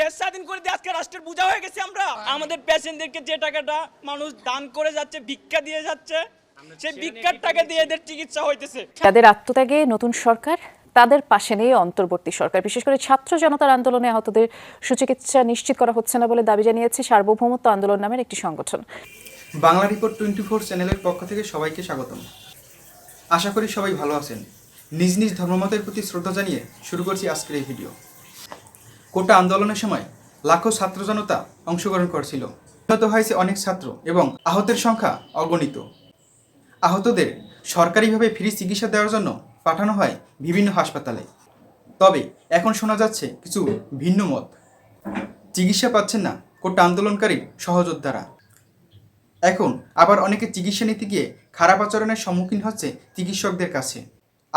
দেশ স্বাধীন করে দিয়ে আজকে রাষ্ট্রের বোঝা হয়ে গেছে আমরা। আমাদের পেশেন্টদেরকে যে টাকাটা মানুষ দান করে যাচ্ছে ভিক্ষা দিয়ে যাচ্ছে সেই ভিক্ষার টাকা দিয়ে এদের চিকিৎসা হইতেছে। তাদের আত্মত্যাগে নতুন সরকার তাদের পাশে নিয়ে অন্তর্বর্তী সরকার। বিশেষ করে ছাত্র জনতার আন্দোলনে আহতদের সুচিকিৎসা নিশ্চিত করা হচ্ছে না বলে দাবি জানিয়েছে সার্বভৌমত্ব আন্দোলন নামের একটি সংগঠন। বাংলা রিপোর্ট টোয়েন্টি ফোর চ্যানেলের পক্ষ থেকে সবাইকে স্বাগতম। আশা করি সবাই ভালো আছেন। নিজ নিজ ধর্মমতের প্রতি শ্রদ্ধা জানিয়ে শুরু করছি আজকের এই ভিডিও। কোটা আন্দোলনের সময় লাখো ছাত্র জনতা অংশগ্রহণ করছিল। নিহত হয়েছে অনেক ছাত্র এবং আহতের সংখ্যা অগণিত। আহতদের সরকারিভাবে ফ্রি চিকিৎসা দেওয়ার জন্য পাঠানো হয় বিভিন্ন হাসপাতালে। তবে এখন শোনা যাচ্ছে কিছু ভিন্ন মত। চিকিৎসা পাচ্ছেন না কোটা আন্দোলনকারী সহযোদ্ধারা। এখন আবার অনেকে চিকিৎসা নিতে গিয়ে খারাপ আচরণের সম্মুখীন হচ্ছে চিকিৎসকদের কাছে।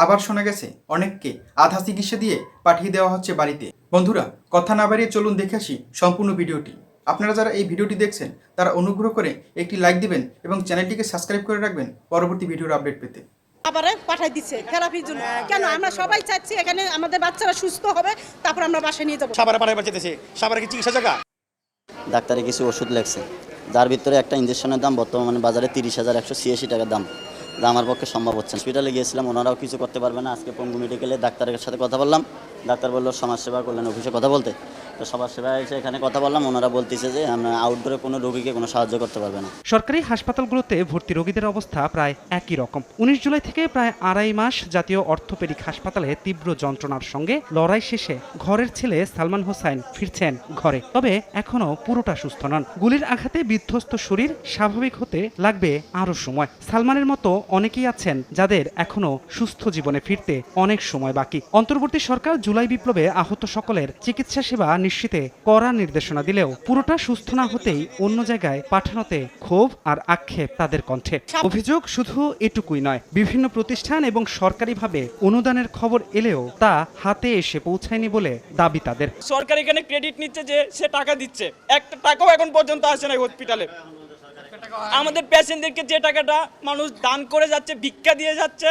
আবার শোনা গেছে অনেককে আধা চিকিৎসা দিয়ে পাঠিয়ে দেওয়া হচ্ছে বাড়িতে। বন্ধুরা কথা না বাড়িয়ে চলুন দেখে আসি সম্পূর্ণ ভিডিওটি। আপনারা যারা এই ভিডিওটি দেখছেন তারা অনুগ্রহ করে একটি লাইক দিবেন এবং চ্যানেলটিকে সাবস্ক্রাইব করে রাখবেন পরবর্তী ভিডিওর আপডেট পেতে। আবারে পাঠাই দিচ্ছে থেরাপির জন্য। কেন? আমরা সবাই চাচ্ছি এখানে আমাদের বাচ্চারা সুস্থ হবে তারপর আমরা বাসায় নিয়ে যাব। সাবারে পাঠাই বাঁচাতেছে সাবারে কি চিকিৎসা জায়গা? ডাক্তারে কিছু ওষুধ লেখছে। যার ভিতরে একটা ইঞ্জেকশনের দাম বর্তমানে বাজারে তিরিশ হাজার একশো ছিয়াশি টাকা দাম। আমার পক্ষে সম্ভব হচ্ছে হসপিটালে গিয়েছিলাম, ওনারাও কিছু করতে পারবে না। আজকে পঙ্গু মেডিকেলে ডাক্তারের সাথে কথা বললাম। ডাক্তার বলল, সমাজসেবা কল্যাণ অফিসে কথা বলতে। তো সমাজসেবা এসে এখানে কথা বললাম, ওনারা বলতেছে যে আমরা আউটডোরে কোনো রোগীকে কোনো সাহায্য করতে পারবে না। সরকারি হাসপাতালগুলোতে ভর্তি রোগীদের অবস্থা প্রায় একই রকম। উনিশ জুলাই থেকে প্রায় আড়াই মাস জাতীয় অর্থোপেডিক হাসপাতালে তীব্র যন্ত্রণার সঙ্গে লড়াই শেষে ঘরের ছেলে সালমান হোসাইন ফিরছেন ঘরে। তবে এখনও পুরোটা সুস্থ নন। গুলির আঘাতে বিধ্বস্ত শরীর স্বাভাবিক হতে লাগবে আরও সময়। সালমানের মতো অনেকেই আছেন যাদের এখনও সুস্থ জীবনে ফিরতে অনেক সময় বাকি। অন্তর্বর্তী সরকার জুলাই বিপ্লবে আহত সকলের চিকিৎসা সেবা নিশ্চিতে কড়া নির্দেশনা দিলেও পুরোটা সুস্থ না হতেই অন্য জায়গায় পাঠানোতে ক্ষোভ আর আক্ষেপ তাদের কণ্ঠে। অভিযোগ শুধু এটুকুই নয় বিভিন্ন প্রতিষ্ঠান এবং সরকারিভাবে অনুদানের খবর এলেও তা হাতে এসে পৌঁছায়নি বলে দাবি তাদের। সরকার এখানে ক্রেডিট নিচ্ছে যে সে টাকা দিচ্ছে। একটা টাকাও এখন পর্যন্ত আসে না হসপিটালে আমাদের পেশেন্টদেরকে যে টাকাটা মানুষ দান করে যাচ্ছে ভিক্ষা দিয়ে যাচ্ছে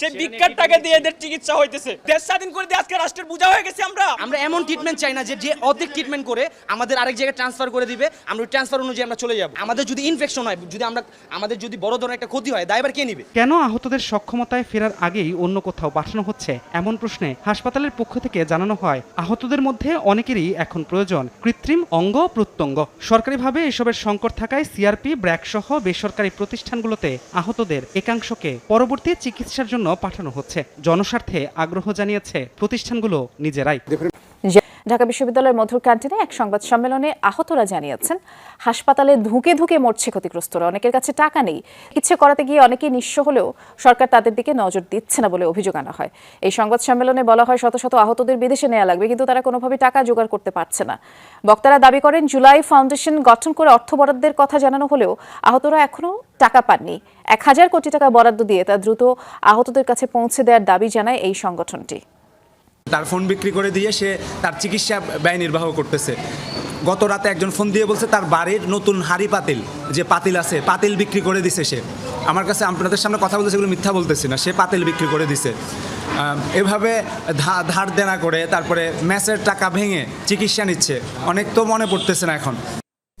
সেই ভিক্ষার টাকা দিয়ে এদের চিকিৎসা হইতেছে। দেশ স্বাধীন করে দিয়ে আজকে রাষ্ট্রের বোঝা হয়ে গেছে আমরা। আমরা এমন ট্রিটমেন্ট চাই না যে যে অর্ধেক ট্রিটমেন্ট করে আমাদের আরেক জায়গায় ট্রান্সফার করে দিবে আমরা ট্রান্সফার অনুযায়ী আমরা চলে যাব। আমাদের যদি ইনফেকশন হয় যদি আমরা আমাদের যদি বড় ধরনের একটা ক্ষতি হয় দায়বার কে নিবে? কেন আহতদের সক্ষমতায় ফেরার আগেই অন্য কোথাও পাঠানো হচ্ছে? এমন প্রশ্নে হাসপাতালের পক্ষ থেকে জানানো হয় আহতদের মধ্যে অনেকেরই এখন প্রয়োজন কৃত্রিম অঙ্গ প্রত্যঙ্গ। সরকারিভাবে এসবের সংকট থাকায় সিআরপি ব্র্যাক সহ বেসরকারি প্রতিষ্ঠানগুলোতে আহতদের একাংশকে পরবর্তী চিকিৎসার জন্য পাঠানো হচ্ছে। জনস্বার্থে আগ্রহ জানিয়েছে প্রতিষ্ঠানগুলো নিজেরাই। ঢাকা বিশ্ববিদ্যালয়ের মধুর ক্যান্টিনে এক সংবাদ সম্মেলনে আহতরা জানিয়েছেন, হাসপাতালে ধুঁকে ধুঁকে মরছে ক্ষতিগ্রস্তরা, অনেকের কাছে টাকা নেই। ইচ্ছে করাতে গিয়ে অনেকেই নিঃস্ব হলেও সরকার তাদের দিকে নজর দিচ্ছে না বলে অভিযোগ আনা হয়। এই সংবাদ সম্মেলনে বলা হয়, শত শত আহতদের বিদেশে নেওয়া লাগবে, কিন্তু তারা কোনোভাবে টাকা জোগাড় করতে পারছে না। বক্তারা দাবি করেন, জুলাই ফাউন্ডেশন গঠন করে অর্থ বরাদ্দের কথা জানানো হলেও আহতরা এখনও টাকা পাননি। এক হাজার কোটি টাকা বরাদ্দ দিয়ে তা দ্রুত আহতদের কাছে পৌঁছে দেওয়ার দাবি জানায় এই সংগঠনটি। তার ফোন বিক্রি করে দিয়ে সে তার চিকিৎসা ব্যয় নির্বাহ করতেছে। গত রাতে একজন ফোন দিয়ে বলছে, তার বাড়ির নতুন হাড়ি পাতিল, যে পাতিল আছে, পাতিল বিক্রি করে দিছে সে। আমার কাছে, আপনাদের সামনে কথা বলতে সেগুলো মিথ্যা বলতেছি না, সে পাতিল বিক্রি করে দিছে। এভাবে ধার দেনা করে তারপরে ম্যাচের টাকা ভেঙে চিকিৎসা নিচ্ছে। অনেক তো মনে পড়তেছে না এখন।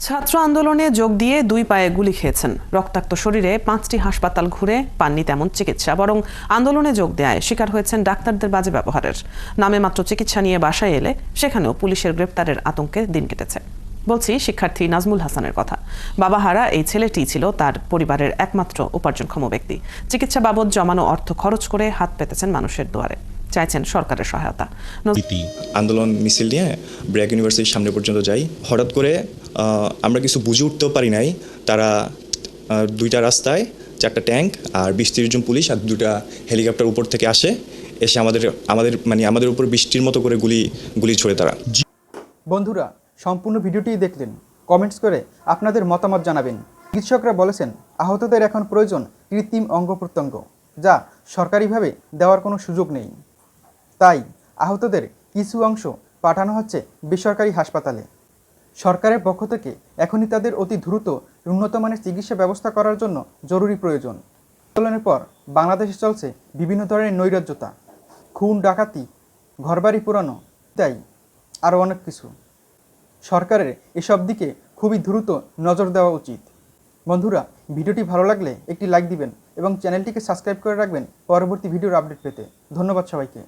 ছাত্র আন্দোলনে যোগ দিয়ে দুই পায়ে গুলি খেয়েছেন। রক্তাক্ত শরীরে পাঁচটি হাসপাতাল ঘুরে পাননি তেমন চিকিৎসা, বরং আন্দোলনে যোগ দেয় শিকার হয়েছেন ডাক্তারদের বাজে ব্যবহারের। নামে মাত্র চিকিৎসা নিয়ে বাসায় এলে সেখানেও পুলিশের গ্রেপ্তারের আতঙ্কে দিন কেটেছে। বলছি শিক্ষার্থী নাজমুল হাসানের কথা। বাবা হারা এই ছেলেটি ছিল তার পরিবারের একমাত্র উপার্জনক্ষম ব্যক্তি। চিকিৎসা বাবদ জমানো অর্থ খরচ করে হাত পেতেছেন মানুষের দুয়ারে। চাইছেন সরকারের সহায়তা। আন্দোলন মিছিল নিয়ে ব্র্যাক ইউনিভার্সিটির সামনে পর্যন্ত যাই। হঠাৎ করে আমরা কিছু বুঝে উঠতেও পারি নাই। তারা দুইটা রাস্তায় চারটা ট্যাঙ্ক আর বিশ তিরিশ জন পুলিশ আর দুটা হেলিকপ্টার উপর থেকে আসে। এসে আমাদের আমাদের মানে আমাদের উপর বৃষ্টির মতো করে গুলি গুলি ছড়ে তারা। বন্ধুরা সম্পূর্ণ ভিডিওটি দেখলেন। কমেন্টস করে আপনাদের মতামত জানাবেন। চিকিৎসকরা বলেছেন আহতদের এখন প্রয়োজন কৃত্রিম অঙ্গ প্রত্যঙ্গ যা সরকারিভাবে দেওয়ার কোনো সুযোগ নেই। তাই আহতদের কিছু অংশ পাঠানো হচ্ছে বেসরকারি হাসপাতালে। সরকারের পক্ষ থেকে এখনই তাদের অতি দ্রুত উন্নত মানের চিকিৎসা ব্যবস্থা করার জন্য জরুরি প্রয়োজন। আন্দোলনের পর বাংলাদেশে চলছে বিভিন্ন ধরনের নৈরাজ্যতা। খুন, ডাকাতি, ঘরবাড়ি পুরানো, তাই আরও অনেক কিছু। সরকারের এসব দিকে খুবই দ্রুত নজর দেওয়া উচিত। বন্ধুরা, ভিডিওটি ভালো লাগলে একটি লাইক দিবেন এবং চ্যানেলটিকে সাবস্ক্রাইব করে রাখবেন পরবর্তী ভিডিওর আপডেট পেতে। ধন্যবাদ সবাইকে।